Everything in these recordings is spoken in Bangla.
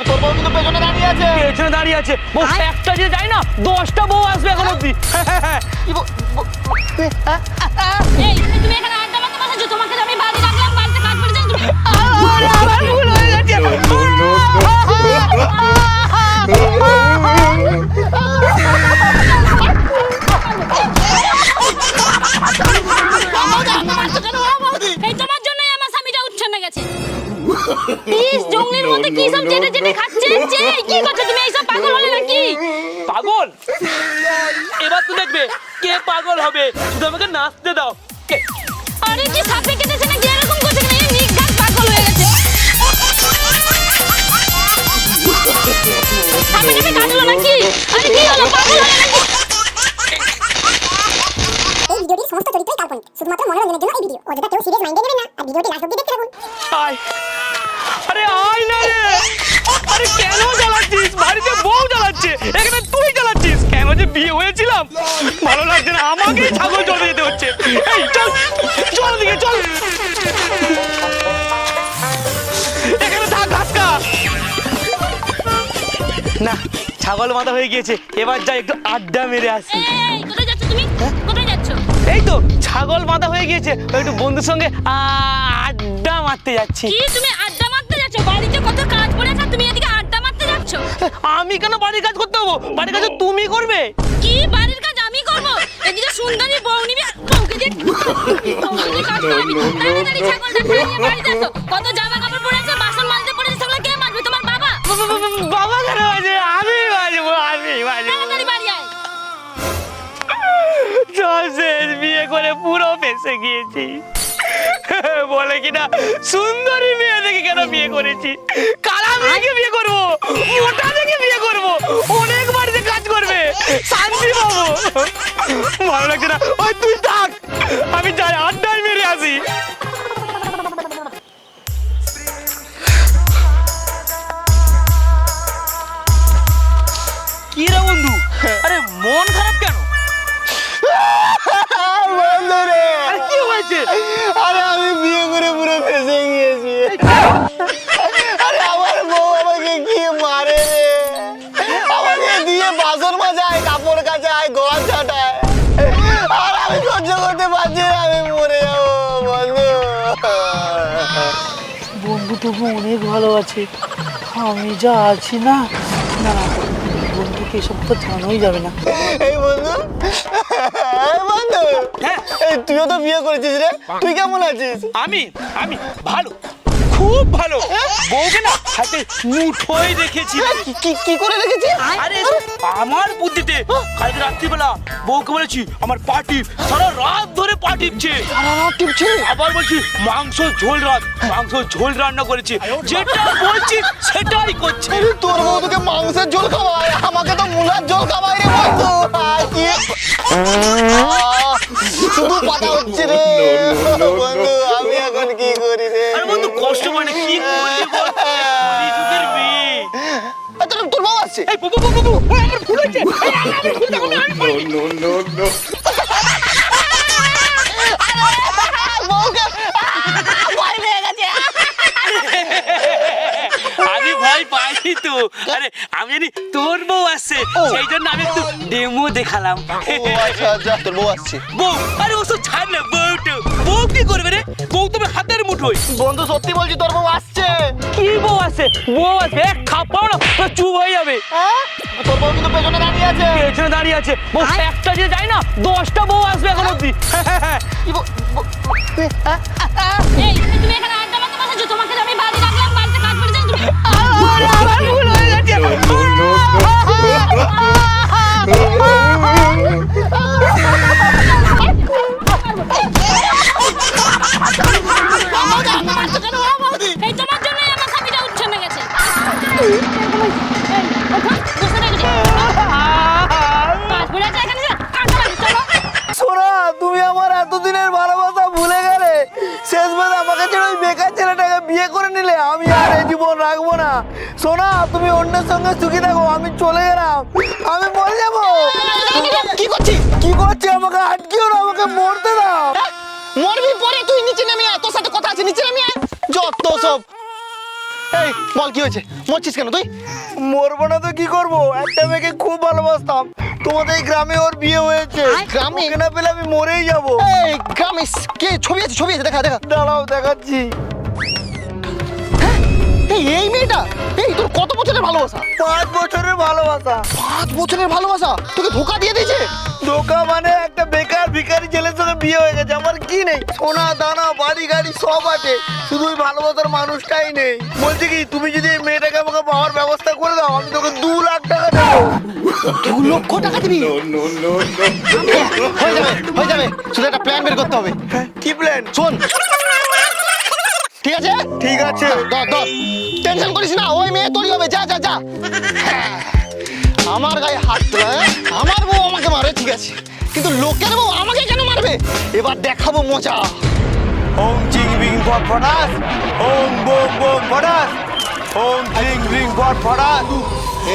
তোর বউ কিন্তু পেছনে দাঁড়িয়ে আছে পেছনে দাঁড়িয়ে আছে বউ একটা যে যায় না দশটা বউ আসবে এখন অব্দি কি বল- বল- এই তুমি এখানে আড্ডা মারতে বসেছো তোমাকে আমি বাড়ি রাখলাম বাড়িতে কাজ করে যাই তুমি আমার ভুল হয়ে গেছে আমাকে আড্ডা মারছো কেন বাবা? এই তোমার জন্যই আমার স্বামীটা উচ্ছন্নে গেছে জঙ্গলের মধ্যে কি সব জেটে জেটে খাচ্ছে যে কি করছ তুমি এইসব পাগল হলে নাকি পাগল? এবার তো দেখবে কে পাগল হবে। শুধু আমাকে নাচতে দাও। আরে কি সাপে কেটেছে নাকি এরকম করছে কেন? পাগল হয়ে গেছে। সাপে কেটে কাটলো নাকি? আরে কি হলো? পাগল হলে নাকি? এই ভিডিওটির সমস্ত চরিত্রই কাল্পনিক। শুধুমাত্র মনোরঞ্জনের জন্য এই ভিডিও। অযথা কেউ সিরিয়াস মাইন্ডে নেবেন না আর ভিডিওটি লাস্ট অব্দি দেখতে থাকুন। আয়। আরে আয় না রে। আরে কেন জ্বালাচ্ছিস? বাড়িতে বউ জ্বালাচ্ছে। এখানে যে বিয়ে হয়েছিলাম ভালো লাগছে না আমাকে ছাগল চলে যেতে হচ্ছে। এই চল চল দিকে চল। এখানে থাক ঘাস খা না ছাগল মাথা হয়ে গিয়েছে এবার যাই একটু আড্ডা মেরে আসি। এই এই তো ছাগল মাথা হয়ে গিয়েছে একটু বন্ধুর সঙ্গে আড্ডা মারতে যাচ্ছি। কি তুমি আড্ডা মারতে যাচ্ছ? বাড়িতে কত কাজ পড়ে আছে তুমি এদিকে যাচ্ছ আমি কেন বাড়ির কাজ করতে হব? বাড়ির কাজ তো তুমি করবে। কি বাড়ির কাজ আমি করব? এদিকে সুন্দরী বউ নিবি আর বউকে দিয়ে বউকে দিয়ে কাজ করাবি। তাড়াতাড়ি ছাগলটা খাইয়ে বাড়িতে এসো কত জামা কাপড় পরে আছে বাসন মাজতে পড়ে আছে সেগুলো কে মাজবে? তোমার বাবা? বাবা কেন বাজে? আমি বাজবো আমি বাজবো। তাড়াতাড়ি বাড়ি আয়। সব বিয়ে করে পুরো ফেসে গিয়েছি। বলে কিনা সুন্দরী মেয়ে দেখে কেন বিয়ে করেছি? মেয়েকে বিয়ে করব। মোটা দেখে বিয়ে করব। অনেক কাজ করবে। শান্তি ভালো লাগছে না। ওই, তুই থাক। আমি যাই, আড্ডায় মেরে আসি। কি রে বন্ধু? আরে, মন খারাপ কেন? তবু অনেক ভালো আছে। আমি যা আছি না না না বন্ধুকে এসব তো জানাই যাবে না। এই বন্ধু বন্ধু হ্যাঁ। এই তুইও তো বিয়ে করেছিস রে? তুই কেমন আছিস? আমি আমি ভালো। খুব ভালো। বউকে না হাতে মুঠোয় রেখেছি কি- কি কি করে রেখেছিস আরে আমার বুদ্ধিতে কালকে রাত্রিবেলা বউকে বলেছি আমার পাটি সারা রাত ধরে পা টিপছে। আবার বলছি মাংস ঝোল রাত মাংস ঝোল রান্না করেছি। যেটা বলছি সেটাই করছে। তোর বউ তোকে মাংসের ঝোল খাওয়ায় আমাকে তো মুলার ঝোল খাওয়াই রে বন্ধু। ভয় পেয়ে গেছে আমি ভয় পাইনি তো। আরে আমি জানি তোর বউ আসছে সেই জন্য আমি একটু ডেমো দেখালাম। ও আচ্ছা আচ্ছা তোর বউ আসছে। বউ আরে ওসব ছাড় না বউটা বউ কি করবে রে? বউ তুমি হাতের মুঠোয়। বন্ধু সত্যি বলছি তোর বউ আসছে। বউ আছে। বউ আছে এক খাপাও না তো চুপ হয়ে যাবে। হ্যাঁ? তোর বউ কিন্তু পেছনে দাঁড়িয়ে আছে। পেছনে দাঁড়িয়ে আছে। বউ একটা যে যায় না দশটা বউ আসবে এখন অব্দি কি বল- বল- এই তুমি সোনা তুমি অন্যের সঙ্গে সুখী থাকো আমি চলে গেলাম। আমি মরে যাব। কি করছিস? কি করছি? আমাকে আটকিও না আমাকে মরতে দাও। মরবি পরে তুই নিচে নেমে আয় তোর সাথে কথা আছে নিচে নেমে আয়। যত সব। এই বল কি হয়েছে? মরছিস কেন তুই? মরবো না তো কি করব? একটা মেয়েকে খুব ভালোবাসতাম। তোমাদের এই গ্রামে ওর বিয়ে হয়েছে। গ্রামে? না পেলে আমি মরেই যাব। এই গ্রামে কে? ছবি আছে ছবি আছে দেখা দেখা। দাঁড়াও দেখাচ্ছি। এই এই মেয়েটা এই তোর কত বছরের ভালোবাসা? পাঁচ বছরের ভালোবাসা। পাঁচ বছরের ভালোবাসা? তোকে ধোকা দিয়ে দিয়েছে? ধোকা মানে একটা বেকার ভিখারি ছেলের সঙ্গে বিয়ে হয়ে গেছে আমার কি নেই? সোনা দানা বাড়ি গাড়ি সব আছে। শুধু ওই ভালোবাসার মানুষটাই নেই। বলছি কি তুমি যদি এই মেয়েটাকে আমাকে পাওয়ার ব্যবস্থা করে দাও আমি তোকে দু লাখ টাকা দেবো। দু লক্ষ টাকা দিবি? হয়ে যাবে হয়ে যাবে। শুধু একটা প্ল্যান বের করতে হবে। কি প্ল্যান শোন ঠিক আছে? ঠিক আছে। ধর ধর। টেনশন করিস না ওই মেয়ে তোরই হবে যা যা যা। হ্যাঁ, আমার গায়ে হাত তোলা হ্যাঁ? আমার বউ আমাকে মারে ঠিক আছে। কিন্তু লোকের বউ আমাকে কেন মারবে? এবার দেখাবো মজা। ওম চিং বিং ফট ফটাস ওম বোম বোম ফটাস ওম চিং বিং ফট ফটাস।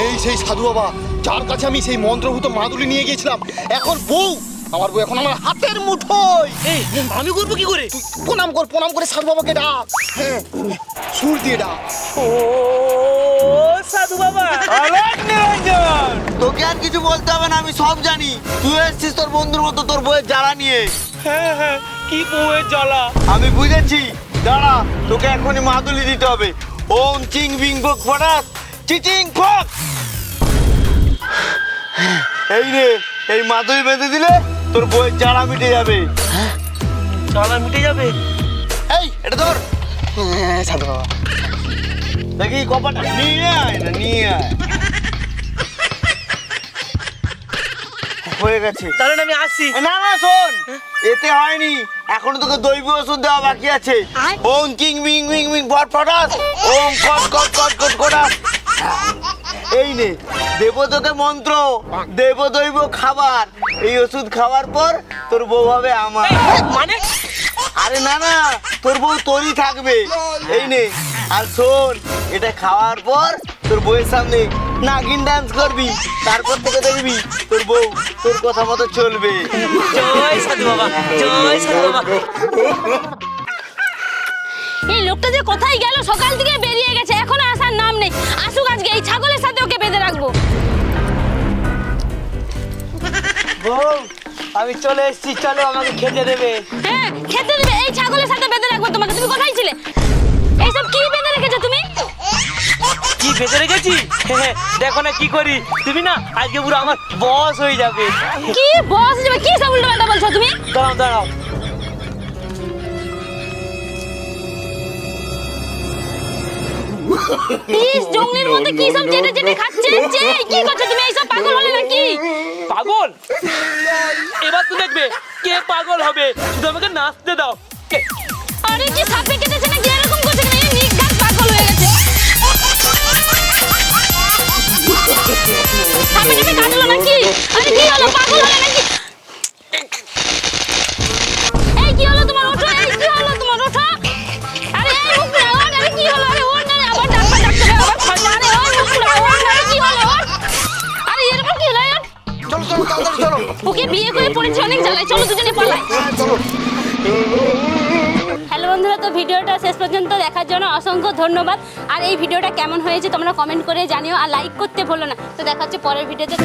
এই সেই সাধু বাবা যার কাছে আমি সেই মন্ত্রভূত মাদুলি নিয়ে গিয়েছিলাম এখন বউ আমার বউ এখন আমার হাতের মুঠোয়। এই আমি করব কি করে? তুই প্রণাম কর প্রণাম করে সাধু বাবাকে ডাক। হ্যাঁ সুর দিয়ে ডাক। ও সাধু বাবা। আলোক নিরঞ্জন। তোকে আর কিছু বলতে হবে না আমি সব জানি। তুই এসেছিস তোর বন্ধুর মতো তোর বইয়ের জ্বালা নিয়ে। হ্যাঁ হ্যাঁ কি বউয়ের জ্বালা? আমি বুঝেছি। দাঁড়া তোকে এখনই মাদুলি দিতে হবে। ওম চিং বিং বক ফটাস চিচিং ফক। এই রে এই মাদুলি বেঁধে দিলে তোর বইয়ের জ্বালা মিটে যাবে। জ্বালা মিটে যাবে? এই এটা ধর। হ্যাঁ, সাধু বাবা। দেখি কপাটা নিয়ে আয় না নিয়ে আয়। হয়ে গেছে। তাহলে আমি আসছি। না না শোন। এতে হয়নি। এখনও তোকে দৈব ওষুধ দেওয়া বাকি আছে। ওম কিং বিং বিং বিং ফট ফটাস ওম কট কট কট কট কটাস এই নে দেব তোকে মন্ত্র দেব দৈব খাবার। এই ওষুধ খাওয়ার পর তোর বউ হবে আমার। মানে? আরে না না তোর বউ তোরই থাকবে। এই নে আর শোন এটা খাওয়ার পর তোর বউয়ের সামনে নাগিন ডান্স করবি তারপর থেকে দেখবি তোর বউ তোর কথা মতো চলবে। জয় সাধু বাবা জয় সাধু বাবা। লোকটা যে কোথায় গেল সকাল থেকে বেরিয়ে গেছে এখনও আসার নাম নেই। আসুক আজকে এই ছাগলের সাথে ওকে বেঁধে রাখব। বউ আমি চলে এসেছি চলো আমাকে খেতে দেবে। হ্যাঁ খেতে দেবে এই ছাগলের সাথে বেঁধে রাখব তোমাকে। তুমি কোথায় ছিলে? এইসব কি বেঁধে রেখেছো তুমি? কি বেঁচে রেখেছি? দেখো না কি করি। তুমি না আজকে পুরো আমার বস হয়ে যাবে। কি বস হয়ে যাবে? কি সব উল্টো বলছো তুমি? দাঁড়াও দাঁড়াও। পিস জঙ্গলির মধ্যে কি সব চেটে চেটে খাচ্ছে? যে কি করছ তুমি এইসব পাগল হলে নাকি? পাগল? এবার তো দেখবে কে পাগল হবে। শুধু আমাকে নাচতে দাও। আরে কি সাপে কেটেছে নাকি? এরকম করছে কেন? এই নির্ঘাত পাগল হয়ে গেছে। সাপে কেটে কাটলো নাকি? আরে কি হলো? পাগল হলে বিয়ে করে পড়েছি, অনেক জ্বালায়। চলো দুজনে পালাই। হ্যালো বন্ধুরা, তো ভিডিওটা শেষ পর্যন্ত দেখার জন্য অসংখ্য ধন্যবাদ। আর এই ভিডিওটা কেমন হয়েছে তোমরা কমেন্ট করে জানিও, আর লাইক করতে ভুলো না। তো দেখা হচ্ছে পরের ভিডিওতে।